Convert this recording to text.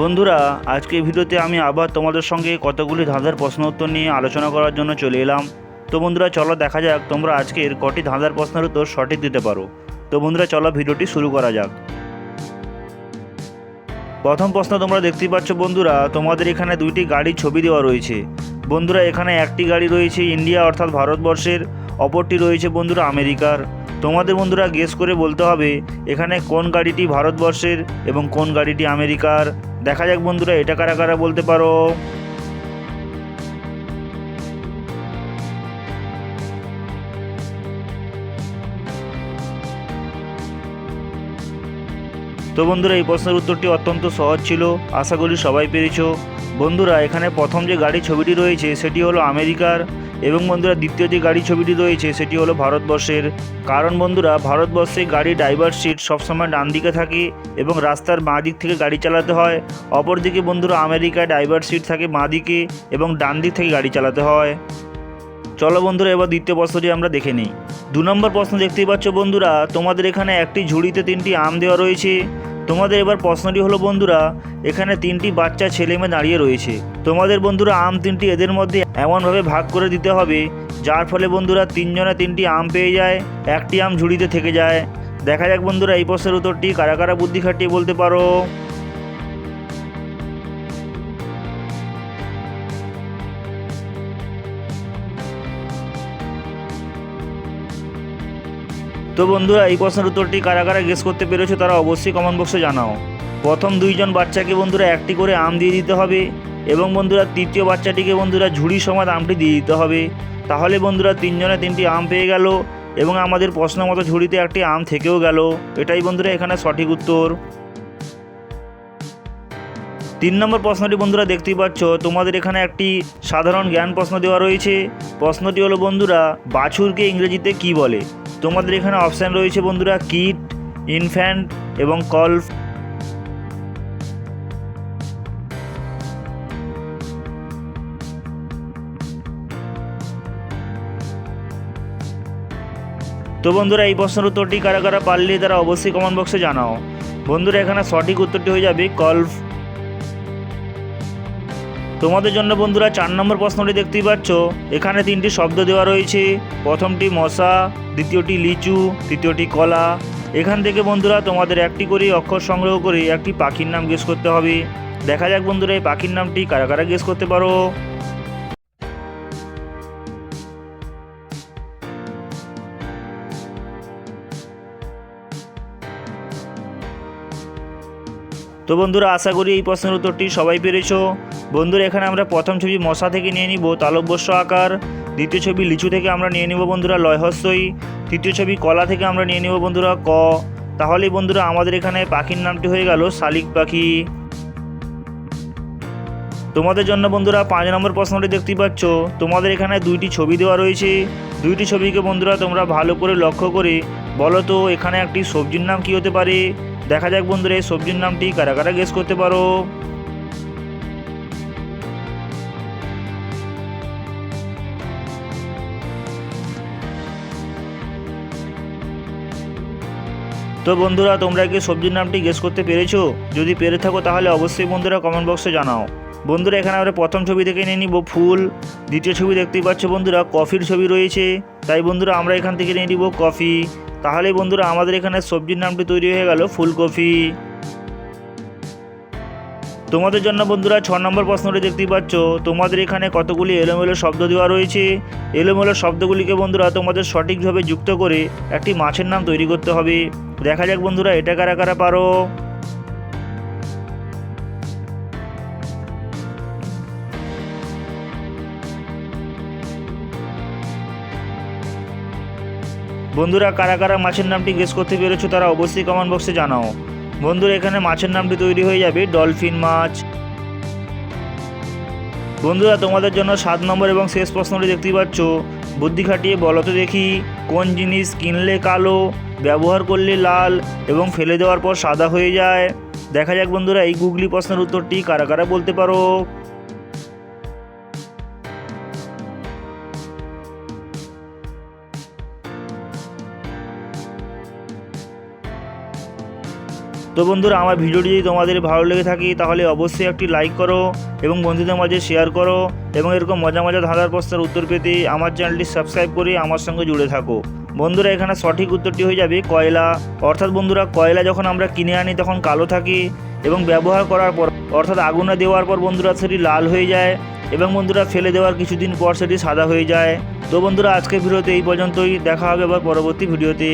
বন্ধুরা আজকে ভিডিওতে আমি আবার তোমাদের সঙ্গে কতগুলি ধাঁধার প্রশ্ন উত্তর নিয়ে আলোচনা করার জন্য চলে এলাম। তো বন্ধুরা, চলো দেখা যাক তোমরা আজকের কটি ধাঁধার প্রশ্নের উত্তর সঠিক দিতে পারো। তো বন্ধুরা, চলো ভিডিওটি শুরু করা যাক। প্রথম প্রশ্ন তোমরা দেখতেই পাচ্ছ বন্ধুরা, তোমাদের এখানে দুইটি গাড়ির ছবি দেওয়া রয়েছে। বন্ধুরা, এখানে একটি গাড়ি রয়েছে ইন্ডিয়া অর্থাৎ ভারতবর্ষের, অপরটি রয়েছে বন্ধুরা আমেরিকার। তোমাদের বন্ধুরা গেস করে বলতে হবে, এখানে কোন গাড়িটি ভারতবর্ষের এবং কোন গাড়িটি আমেরিকার। দেখা যাক বন্ধুরা, এটা কারা কারা বলতে পারো? তো বন্ধুরা, এই প্রশ্নের উত্তরটি অত্যন্ত সহজ ছিল। আশা করি সবাই পেরেছ। বন্ধুরা, এখানে প্রথম যে গাড়ি ছবিটি রয়েছে সেটি হলো আমেরিকার এবং বন্ধুরা দ্বিতীয় যে গাড়ি ছবিটি রয়েছে সেটি হলো ভারতবর্ষের। কারণ বন্ধুরা, ভারতবর্ষে গাড়ি ড্রাইভার সিট সবসময় ডান দিকে থাকে এবং রাস্তার বাঁ দিক থেকে গাড়ি চালাতে হয়। অপরদিকে বন্ধুরা, আমেরিকায় ড্রাইভার সিট থাকে বাঁ দিকে এবং ডান দিক থেকে গাড়ি চালাতে হয়। চলো বন্ধুরা, এবার দ্বিতীয় প্রশ্নটি আমরা দেখে নিই। দু নম্বর প্রশ্ন দেখতেই পাচ্ছ বন্ধুরা, তোমাদের এখানে একটি ঝুড়িতে তিনটি আম দেওয়া রয়েছে। তোমাদের এবার প্রশ্নটি হলো, বন্ধুরা, এখানে তিনটি বাচ্চা ছেলে মেয়ে দাঁড়িয়ে রয়েছে। তোমাদের, বন্ধুরা, আম তিনটি এদের মধ্যে এমনভাবে ভাগ করে দিতে হবে, যার ফলে, বন্ধুরা, তিনজনে তিনটি আম পেয়ে যায়, একটি আম ঝুড়িতে থেকে যায়। দেখা যাক, বন্ধুরা, এই প্রশ্নের উত্তরটি কারা কারা বুদ্ধি খাটিয়ে বলতে পারো। তো বন্ধুরা, এই প্রশ্নের উত্তরটি কারা কারা গেস করতে পেরেছ তারা অবশ্যই কমেন্ট বক্সে জানাও। প্রথম দুইজন বাচ্চাকে বন্ধুরা একটি করে আম দিয়ে দিতে হবে এবং বন্ধুরা তৃতীয় বাচ্চাটিকে বন্ধুরা ঝুড়ি সমাদ আমটি দিয়ে দিতে হবে। তাহলে বন্ধুরা তিনজনে তিনটি আম পেয়ে গেল এবং আমাদের প্রশ্ন মতো ঝুড়িতে একটি আম থেকেও গেল। এটাই বন্ধুরা এখানে সঠিক উত্তর। তিন নম্বর প্রশ্নটি বন্ধুরা দেখতেই পাচ্ছ, তোমাদের এখানে একটি সাধারণ জ্ঞান প্রশ্ন দেওয়া রয়েছে। প্রশ্নটি হলো বন্ধুরা, বাছুরকে ইংরেজিতে কি বলে? তোমাদের এখানে অপশান রয়েছে বন্ধুরা কিট ইনফ্যান্ট এবং কলফ তো বন্ধুরা, এই প্রশ্নের উত্তরটি কারা কারা পারলে তারা অবশ্যই কমেন্ট বক্সে জানাও। বন্ধুরা, এখানে সঠিক উত্তরটি হয়ে যাবে কলফ তোমাদের জন্য বন্ধুরা চার নম্বর প্রশ্নটি দেখতেই পাচ্ছ। এখানে তিনটি শব্দ দেওয়া রয়েছে। প্রথমটি মশা, দ্বিতীয়টি লিচু, তৃতীয়টি কলা। এখান থেকে বন্ধুরা তোমাদের একটি করে অক্ষর সংগ্রহ করে একটি পাখির নাম গেস করতে হবে। দেখা যাক বন্ধুরা এই পাখির নামটি কারা কারা গেস করতে পারো। তো বন্ধুরা আশা করি এই প্রশ্নের উত্তরটি সবাই পেরেছ। বন্ধুরা, এখানে আমরা প্রথম ছবি মশা থেকে নিয়ে নিব, তালব্যস্য আকার। দ্বিতীয় ছবি লিচু থেকে আমরা নিয়ে নিব বন্ধুরা লয়হস্যই তৃতীয় ছবি কলা থেকে আমরা নিয়ে নিব বন্ধুরা, ক। তাহলেই বন্ধুরা, আমাদের এখানে পাখির নামটি হয়ে গেল শালিক পাখি। তোমাদের জন্য বন্ধুরা, পাঁচ নম্বর প্রশ্নটি দেখতেই পাচ্ছ। তোমাদের এখানে দুইটি ছবি দেওয়া রয়েছে। দুইটি ছবিকে বন্ধুরা, তোমরা ভালো করে লক্ষ্য করে বলো তো, এখানে একটি সবজির নাম কি হতে পারে? দেখা যাক বন্ধুরা, এই সবজির নামটি কারা কারা গেস করতে পারো। তো বন্ধুরা, তোমরা কি সবজির নামটি গেস করতে পেরেছ? যদি পেরে থাকো, তাহলে অবশ্যই বন্ধুরা কমেন্ট বক্সে জানাও। বন্ধুরা, এখানে আমরা প্রথম ছবি থেকে নিয়ে নিব ফুল। দ্বিতীয় ছবি দেখতেই পাচ্ছ বন্ধুরা, কফির ছবি রয়েছে। তাই বন্ধুরা, আমরা এখান থেকে নিয়ে নিব কফি। তাহলে বন্ধুরা, আমাদের এখানে সবজির নামটি তৈরি হয়ে গেল ফুলকপি। তোমাদের জন্য বন্ধুরা ছ নম্বর প্রশ্নটি দেখতেই পাচ্ছ। তোমাদের এখানে কতগুলি এলোমেলো শব্দ দেওয়া রয়েছে? এলোমেলো শব্দগুলিকে বন্ধুরা তোমাদের সঠিকভাবে যুক্ত করে একটি মাছের নাম তৈরি করতে হবে। দেখা যাক বন্ধুরা এটা কারা কারা পারো। বন্ধুরা কারা কারা মাছের নামটি গেস করতে পেরেছ তারা অবশ্যই কমেন্ট বক্সে জানাও। বন্ধুরা এখানে মাছের নামটি তৈরি হয়ে যাবে, ডলফিন মাছ। বন্ধুরা, তোমাদের জন্য সাত নম্বর এবং শেষ প্রশ্নটি দেখতেই পাচ্ছ। বুদ্ধি খাটিয়ে বলো তো দেখি, কোন জিনিস কিনলে কালো, ব্যবহার করলে লাল এবং ফেলে দেওয়ার পর সাদা হয়ে যায়? দেখা যাক বন্ধুরা, এই গুগলি প্রশ্নের উত্তরটি কারা কারা বলতে পারো? তো বন্ধুরা, আমার ভিডিওটি যদি তোমাদের ভালো লেগে থাকে, তাহলে অবশ্যই একটি লাইক করো এবং বন্ধুদের মাঝে শেয়ার করো এবং এরকম মজা মজা ধাঁধার প্রশ্নের উত্তর পেতে আমার চ্যানেলটি সাবস্ক্রাইব করে আমার সঙ্গে জুড়ে থাকো। বন্ধুরা, এখানে সঠিক উত্তরটি হয়ে যাবে কয়লা। অর্থাৎ বন্ধুরা, কয়লা যখন আমরা কিনে আনি, তখন কালো থাকে এবং ব্যবহার করার পর, অর্থাৎ আগুনে দেওয়ার পর বন্ধুরা, সেটি লাল হয়ে যায় এবং বন্ধুরা, ফেলে দেওয়ার কিছুদিন পর সেটি সাদা হয়ে যায়। তো বন্ধুরা, আজকের ভিডিওতে এই পর্যন্তই। দেখা হবে আবার পরবর্তী ভিডিওতে।